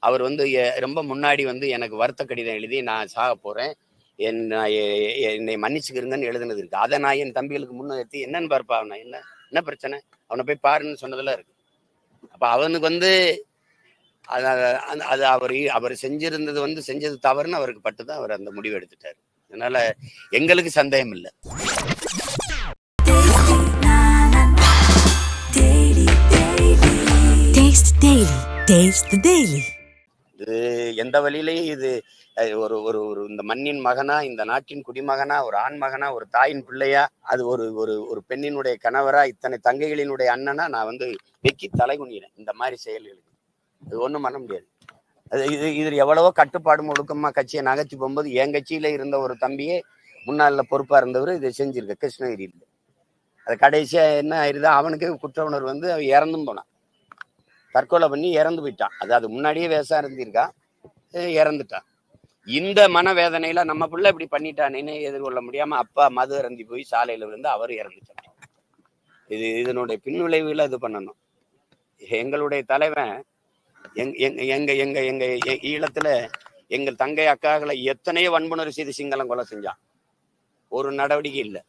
அவர் வந்து ரொம்ப முன்னாடி வந்து எனக்கு வருத்த கடிதம் எழுதி நான் சாக போகிறேன் என் நான் என்னை மன்னிச்சுக்கிறங்கன்னு எழுதுனது இருக்கு. அதை நான் என் தம்பிகளுக்கு முன்னிறுத்தி என்னன்னு பார்ப்பா அவனை என்ன என்ன பிரச்சனை? அவனை போய் பாருன்னு சொன்னதெல்லாம் இருக்கு. அப்போ அவனுக்கு வந்து அது அது- அவர் அவர் செஞ்சிருந்தது வந்து செஞ்சது தவறுன்னு அவருக்கு பட்டு தான் அவர் அந்த முடிவு எடுத்துட்டார். அதனால எங்களுக்கு சந்தேகம் இல்லை. Taste Daily. Taste the Daily. இது எந்த வழியிலையும் இது ஒரு ஒரு ஒரு இந்த மண்ணின் மகனா இந்த நாட்டின் குடிமகனா ஒரு ஆண் மகனா ஒரு தாயின் பிள்ளையா அது ஒரு ஒரு ஒரு பெண்ணினுடைய கணவரா இத்தனை தங்கைகளினுடைய அண்ணனா நான் வந்து வெக்கி தலை குனிகிறேன். இந்த மாதிரி செயல்களுக்கு. அது ஒன்றும் பண்ண முடியாது. அது இது இதில் எவ்வளவோ கட்டுப்பாடு முழுக்கமா கட்சியை நகர்த்தி போகும்போது என் கட்சியில இருந்த ஒரு தம்பியே முன்னாள் பொறுப்பா இருந்தவர் இதை செஞ்சிருக்க கிருஷ்ணகிரியில். அது கடைசியா என்ன ஆயிருது அவனுக்கு குற்ற உணர்வு வந்து அவன் இறந்தும் போனான். தற்கொலை பண்ணி இறந்து போயிட்டான். அது அது முன்னாடியே வேஷம் இருந்திருக்கான் இறந்துட்டான். இந்த மனவேதனையில நம்ம பிள்ளை இப்படி பண்ணிட்டானேன்னு எதிர்கொள்ள முடியாம அப்பா மது அருந்தி போய் சாலையில விழுந்து அவர் இறந்துட்டார். இது இதனுடைய பின்விளைவுகளை இது பண்ணணும். எங்களுடைய தலைவன் எங் எங்க எங்க எங்க எங்க ஈழத்துல எங்கள் தங்கை அக்காக்களை எத்தனையோ வன்புணர்வு செய்து சிங்களம் கொலை செஞ்சான். ஒரு நடவடிக்கை இல்லை.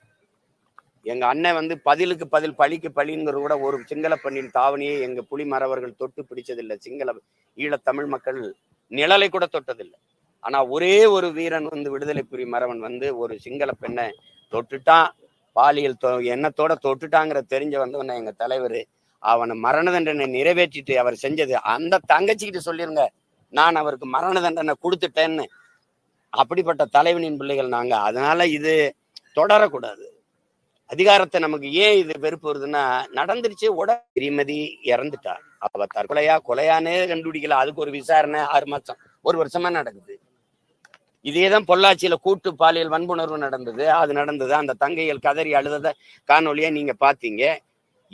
எங்க அண்ணன் வந்து பதிலுக்கு பதில் பழிக்கு பழிங்கிற கூட ஒரு சிங்கள பெண்ணின் தாவணியை எங்க புலி மறவர்கள் தொட்டு பிடிச்சதில்லை. சிங்கள ஈழத்தமிழ் மக்கள் நிழலை கூட தொட்டதில்லை. ஆனா ஒரே ஒரு வீரன் வந்து விடுதலை புரி மறவன் வந்து ஒரு சிங்கள பெண்ணை தொட்டுட்டான். பாலியல் தொ எண்ணத்தோட தொட்டுட்டாங்கிற தெரிஞ்ச வந்தவன எங்க தலைவர் அவனை மரண தண்டனை நிறைவேற்றிட்டு அவர் செஞ்சது. அந்த தங்கச்சிக்கிட்ட சொல்லிருங்க நான் அவருக்கு மரண தண்டனை கொடுத்துட்டேன்னு. அப்படிப்பட்ட தலைவனின் பிள்ளைகள் நாங்க. அதனால இது தொடரக்கூடாது. அதிகாரத்தை நமக்கு ஏன் இது வெறுப்பு வருதுன்னா நடந்துருச்சு உட ஸ்ரீமதி இறந்துட்டா. அவ தற்கொலையா கொலையானே கண்டுபிடிக்கல. அதுக்கு ஒரு விசாரணை ஆறு மாசம். ஒரு வருஷமா நடக்குது. இதேதான் பொள்ளாச்சியில கூட்டு பாலியல் வன்புணர்வு நடந்தது. அது நடந்தது. அந்த தங்கைகள் கதறி அழுதத காணொலியா நீங்க பாத்தீங்க.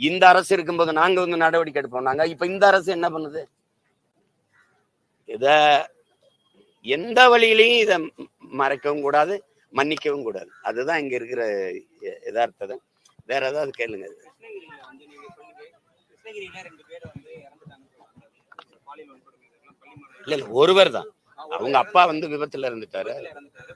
இந்த அரசு இருக்கும்போது நாங்க வந்து நடவடிக்கை எடுப்போம். நாங்க இப்ப இந்த அரசு என்ன பண்ணுது? இத எந்த வழியிலையும் இதை மறைக்கவும் கூடாது மன்னிக்கவும் கூடாது. அதுதான் இங்க இருக்கிற ய- வேற ஏதாவது கேளுங்க. கிருஷ்ணகிரியில வந்து நீங்க சொன்னீங்க கிருஷ்ணகிரியில ரெண்டு பேர் வந்து இறந்துட்டாங்கன்னு சொல்றாங்க பாலியல் வன்கொடுமை இதெல்லாம் பள்ளிமறை இல்ல இல்ல ஒருவர் தான். அவங்க அப்பா வந்து விபத்துல இருந்துட்டாரு இறந்துட்டாரு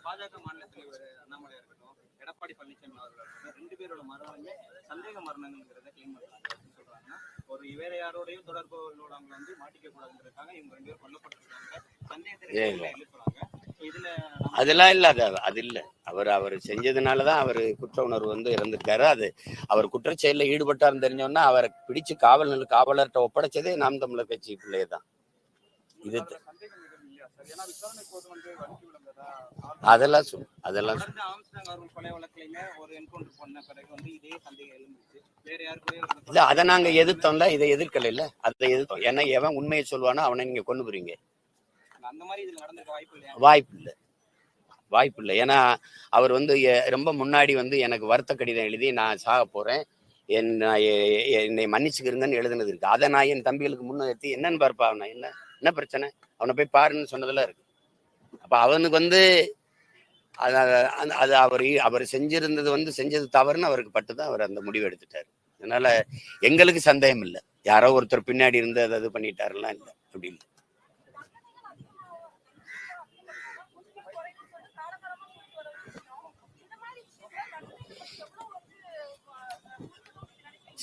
அதெல்லாம் இல்ல அது அது இல்ல. அவர் அவர் செஞ்சதுனாலதான் அவர் குற்ற உணர்வு வந்து இறந்திருக்காரு. அது அவர் குற்றச்செயலில் ஈடுபட்டாருன்னு தெரிஞ்சோன்னா அவரை பிடிச்சு காவல் நிலைய காவலர்கிட்ட ஒப்படைச்சதே நாம் தமிழர் கட்சி பிள்ளையே தான் இது அதெல்லாம் சொல் அதெல்லாம் இல்ல அதை நாங்க எதிர்த்தோம்ல இதை எதிர்க்கல இல்ல? அதை எதிர்த்தோம். ஏன்னா எவன் உண்மையை சொல்லுவானோ அவனை நீங்க கொண்டு போறீங்க அந்த மாதிரி இதுல நடந்திருக்க வாய்ப்பு வாய்ப்பு இல்லை. வாய்ப்பு இல்லை. ஏன்னா அவர் வந்து ரொம்ப முன்னாடி வந்து எனக்கு வருத்த கடிதம் எழுதி நான் சாக போறேன். என் நான் என்னை மன்னிச்சுக்கிறங்கன்னு எழுதுனது இருக்கு. அதை நான் என் தம்பிகளுக்கு முன்னிறுத்தி என்னன்னு பார்ப்பா அவனை என்ன என்ன பிரச்சனை? அவனை போய் பாருன்னு சொன்னதெல்லாம் இருக்கு. அப்ப அவனுக்கு வந்து அது அது- அவர் அவர் செஞ்சிருந்தது வந்து செஞ்சது தவறுன்னு அவருக்கு பட்டு தான் அவர் அந்த முடிவு எடுத்துட்டாரு. அதனால எங்களுக்கு சந்தேகம் இல்லை. யாரோ ஒருத்தர் பின்னாடி இருந்து அதை இது பண்ணிட்டாருலாம் இல்லை. அப்படி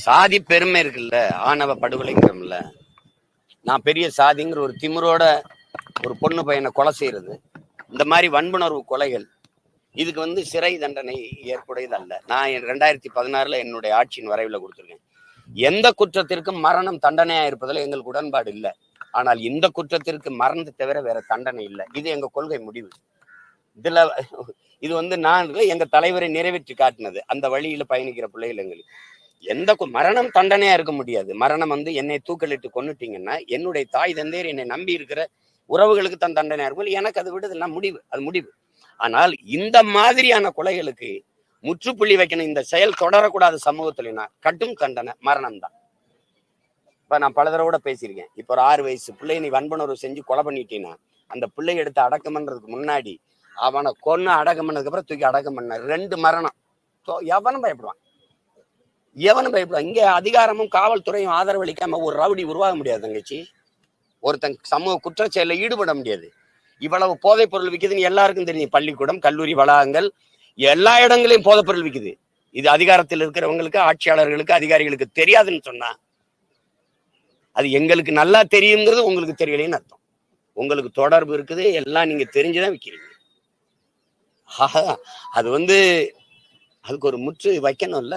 சாதி பெருமை இருக்குல்ல ஆணவ படுகொலைங்கிறோம்ல. நான் பெரிய சாதிங்கிற ஒரு திமிரோட ஒரு பொண்ணு பையனை கொலை செய்யறது. இந்த மாதிரி வன்புணர்வு கொலைகள் இதுக்கு வந்து சிறை தண்டனை ஏற்புடையது அல்ல நான் ரெண்டாயிரத்தி பதினாறுல என்னுடைய ஆட்சியின் வரைவில் கொடுத்துருக்கேன். எந்த குற்றத்திற்கும் மரணம் தண்டனையா இருப்பதில் எங்களுக்கு உடன்பாடு இல்லை. ஆனால் இந்த குற்றத்திற்கு மரணத்தை தவிர வேற தண்டனை இல்லை. இது எங்க கொள்கை முடிவு. இதுல இது வந்து நான் எங்க தலைவரை நிறைவேற்றி காட்டினது. அந்த வழியில பயணிக்கிற பிள்ளைகள் எங்களுக்கு. எந்த மரணம் தண்டனையா இருக்க முடியாது. மரணம் வந்து என்னை தூக்கலிட்டு கொன்னுட்டீங்கன்னா என்னுடைய தாய் தந்தையர் என்னை நம்பி இருக்கிற உறவுகளுக்கு தான் தண்டனையா இருக்கும். எனக்கு அது விடுதல் முடிவு அது முடிவு. ஆனால் இந்த மாதிரியான கொலைகளுக்கு முற்றுப்புள்ளி வைக்கணும். இந்த செயல் தொடரக்கூடாது சமூகத்துலனா கட்டும் தண்டனை மரணம் தான். இப்ப நான் பல தடவை கூட பேசியிருக்கேன். இப்போ ஒரு ஆறு வயசு பிள்ளை நீ வன்புணர்வு செஞ்சு கொலை பண்ணிட்டீங்கன்னா அந்த பிள்ளை எடுத்து அடக்கம் பண்றதுக்கு முன்னாடி அவனை கொன்னு அடக்கம் பண்ணதுக்கு அப்புறம் தூக்கி அடக்கம் பண்ண ரெண்டு மரணம். எவனும் பயப்படுவான். எவனும் பயப்படுவான் இங்க அதிகாரமும் காவல்துறையும் ஆதரவளிக்காம ஒரு ரவுடி உருவாக முடியாது தங்கச்சி. ஒருத்தன் சமூக குற்றச்செயலில் ஈடுபட முடியாது. இவ்வளவு போதைப் பொருள் விற்குதுன்னு எல்லாருக்கும் தெரியும். பள்ளிக்கூடம் கல்லூரி வளாகங்கள் எல்லா இடங்களையும் போதைப் பொருள் விற்குது இது அதிகாரத்தில் இருக்கிறவங்களுக்கு ஆட்சியாளர்களுக்கு அதிகாரிகளுக்கு தெரியாதுன்னு சொன்னா அது எங்களுக்கு நல்லா தெரியுங்கிறது உங்களுக்கு தெரியலன்னு அர்த்தம். உங்களுக்கு தொடர்பு இருக்குது எல்லாம் நீங்க தெரிஞ்சுதான் விற்கிறீங்க ஆஹா, அது வந்து அதுக்கு ஒரு முற்று வைக்கணும்ல.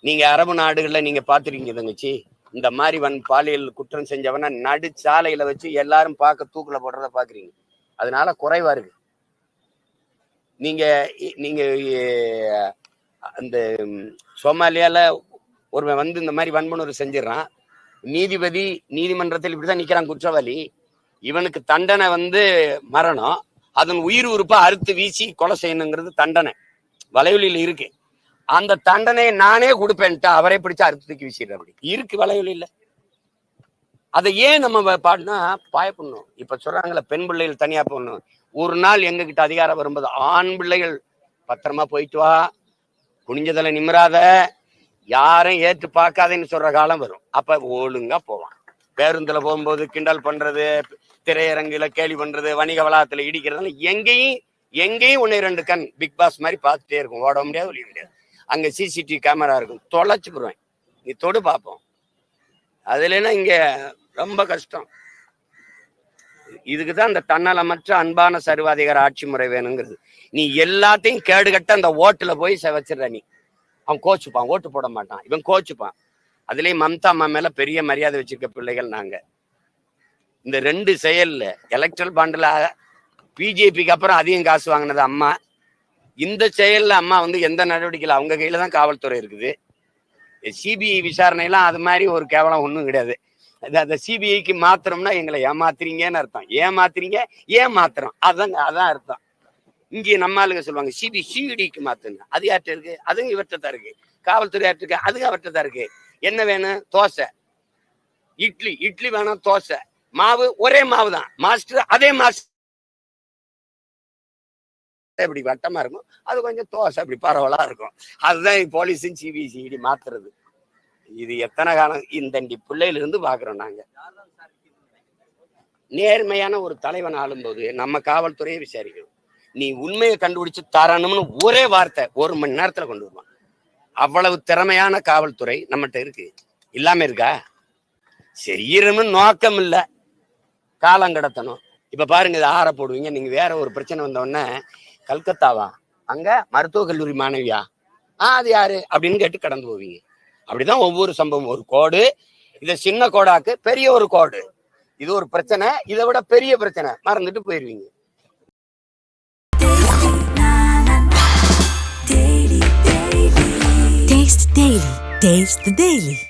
நீங்க அரபு நாடுகள்ல நீங்க பாத்துருக்கீங்க தங்கச்சி. இந்த மாதிரி வன் பாலியல் குற்றம் செஞ்சவன நடு சாலையில வச்சு எல்லாரும் பார்க்க தூக்குல போடுறத பாக்குறீங்க அதனால குறைவா இருக்கு. நீங்க இ- நீங்க அந்த சோமாலியால ஒருவன் வந்து இந்த மாதிரி வன்புணர்வு செஞ்சிடறான். நீதிபதி நீதிமன்றத்தில் இப்படிதான் நிக்கிறான் குற்றவாளி. இவனுக்கு தண்டனை வந்து மரணம். அதன் உயிர் உறுப்பை அறுத்து வீசி கொலை செய்யணுங்கிறது தண்டனை. வலைவலியில் இருக்கு. அந்த தண்டனையை நானே கொடுப்பேன்ட்டு அவரை பிடிச்சு அறுத்து தூக்கி வீசிடுற அப்படி. இருக்கு வலைவலியில் அதை ஏன் நம்ம வ- பாய பண்ணும். இப்ப சொல்றாங்கல்ல பெண் பிள்ளைகள் தனியா போடணும் ஒரு நாள் எங்க கிட்ட அதிகாரம் வரும்போது ஆண் பிள்ளைகள் பத்திரமா போயிட்டு வா. குனிஞ்சதில் நிம்மராத யாரையும் ஏற்று பார்க்காதேன்னு சொல்ற காலம் வரும். அப்ப ஒழுங்கா போவான். பேருந்துல போகும்போது கிண்டல் பண்றது திரையரங்குல கேலி பண்றது வணிக வளாகத்துல இடிக்கிறதுனால எங்கேயும் எங்கேயும் ஒன்னு ரெண்டு கண் பிக் பாஸ் மாதிரி பார்த்துட்டே இருக்கும். ஓட முடியாது ஒழிய முடியாது. அங்க சிசிடிவி கேமரா இருக்கும். தொலைச்சு போடுவேன். நீ தொடு பார்ப்போம் அதுலன்னா இங்க ரொம்ப கஷ்டம். இதுக்கு தான் இந்த தன்னலமற்ற அன்பான சர்வாதிகார ஆட்சி முறை வேணுங்கிறது. நீ எல்லாத்தையும் கேடுகட்ட அந்த ஓட்டுல போய் செவச்சிடுற நீ. அவன் கோச்சுப்பான். ஓட்டு போட மாட்டான். இவன் கோச்சுப்பான். அதுலயும் மம்தா அம்மா மேல பெரிய மரியாதை வச்சிருக்க பிள்ளைகள் நாங்க. இந்த ரெண்டு செயல்ல எலக்ட்ரல் பாண்டில் பிஜேபிக்கு அப்புறம் அதிகம் காசு வாங்கினது அம்மா. இந்த செயல்ல அம்மா வந்து எந்த நடவடிக்கையில் அவங்க கையில தான் காவல்துறை இருக்குது. சிபிஐ விசாரணையெல்லாம் அது மாதிரி ஒரு கேவலம் ஒன்றும் கிடையாது. அது அந்த சிபிஐக்கு மாத்திரம்னா எங்களை ஏமாத்துறீங்கன்னு அர்த்தம். ஏமாத்துறீங்க ஏன் மாத்திரம் அதாங்க அதான் அர்த்தம். இங்கே நம்ம ஆளுங்க சொல்லுவாங்க சிபி சிடிக்கு மாத்துங்க. அது யார்கிட்ட இருக்கு? அதுவும் இவர்கிட்ட தான் இருக்கு. காவல்துறை யார்கிட்ட இருக்கு? அதுவும் அவர்கிட்ட தான் இருக்கு. என்ன வேணும்? தோசை. இட்லி இட்லி வேணும் தோசை. மாவு ஒரே மாவு தான் மாஸ்டர் அதே மாஸ்டர் இப்படி வட்டமா இருக்கும். அது கொஞ்சம் தோசை இப்படி பரவலா இருக்கும். அதுதான் போலீஸும் சிபிசிஐடி மாத்துறது. இது எத்தனை காலம் இந்த பிள்ளையிலிருந்து பாக்குறோம் நாங்க. நேர்மையான ஒரு தலைவன் ஆளும்போது நம்ம காவல்துறையை விசாரிக்கணும். நீ உண்மையை கண்டுபிடிச்சு தரணும்னு ஒரே வார்த்தை ஒரு மணி நேரத்துல கொண்டு வருவான். அவ்வளவு திறமையான காவல்துறை நம்மகிட்ட இருக்கு. இல்லாம இருக்கா? செய்யணும்னு நோக்கம் இல்ல. காலம் கடத்தணும். இப்ப பாருங்க இது ஆற போடுவீங்க. நீங்க வேற ஒரு பிரச்சனை வந்த உடனே கல்கத்தாவா? அங்க மருத்துவக் கல்லூரி மாணவியா? ஆ அது யாரு? அப்படின்னு கேட்டு கடந்து போவீங்க. அப்படிதான் ஒவ்வொரு சம்பவம் ஒரு கோடு இதை சின்ன கோடாக்கு பெரிய ஒரு கோடு. இது ஒரு பிரச்சனை இதை விட பெரிய பிரச்சனை. மறந்துட்டு போயிருவீங்க. Taste the Daily. Taste the Daily.